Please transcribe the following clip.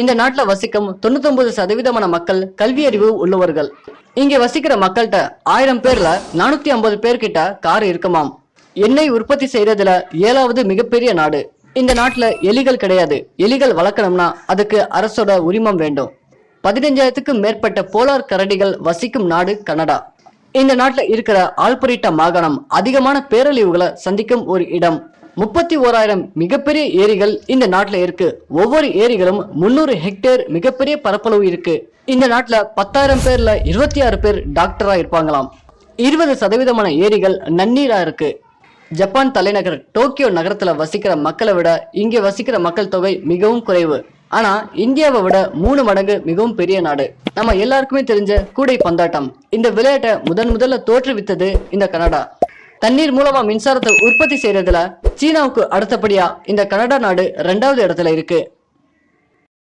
இந்த நாட்டுல வசிக்கும் தொண்ணூத்தொன்பது சதவீதமான மக்கள் கல்வி அறிவு உள்ளவர்கள். இங்க வசிக்கிற மக்கள்கிட்ட ஆயிரம் பேர்ல நானூத்தி ஐம்பது பேர்கிட்ட கார் இருக்குமாம். எண்ணெய் உற்பத்தி செய்யறதுல ஏழாவது மிகப்பெரிய நாடு. இந்த நாட்டுல எலிகள் கிடையாது. எலிகள் வளர்க்கணும்னா அதுக்கு அரசோட உரிமம் வேண்டும். பதினஞ்சாயிரத்துக்கும் மேற்பட்ட போலார் கரடிகள் வசிக்கும் நாடு கனடா. இந்த நாட்டில் இருக்கிற ஆல்பரிட்டா மாகாணம் அதிகமான பேரழிவுகளை சந்திக்கும் ஒரு இடம். முப்பத்தி ஓராயிரம் மிகப்பெரிய ஏரிகள் இந்த நாட்டில் இருக்கு. ஒவ்வொரு ஏரிகளும் முன்னூறு ஹெக்டேர் மிகப்பெரிய பரப்பளவு இருக்கு. இந்த நாட்டில் பத்தாயிரம் பேர்ல இருபத்தி ஆறு பேர் டாக்டரா இருப்பாங்களாம். இருபது சதவீதமான ஏரிகள் நன்னீரா இருக்கு. ஜப்பான் தலைநகர் டோக்கியோ நகரத்துல வசிக்கிற மக்களை விட இங்கே வசிக்கிற மக்கள் தொகை மிகவும் குறைவு. ஆனா இந்தியாவை விட மூணு மடங்கு மிகவும் பெரிய நாடு. நம்ம எல்லாருக்குமே தெரிஞ்ச கூடை பந்தாட்டம். இந்த விளையாட்டை முதன் முதல்ல தோற்றுவித்தது இந்த கனடா. தண்ணீர் மூலமா மின்சாரத்தை உற்பத்தி செய்யறதுல சீனாவுக்கு அடுத்தபடியா இந்த கனடா நாடு ரெண்டாவது இடத்துல இருக்கு.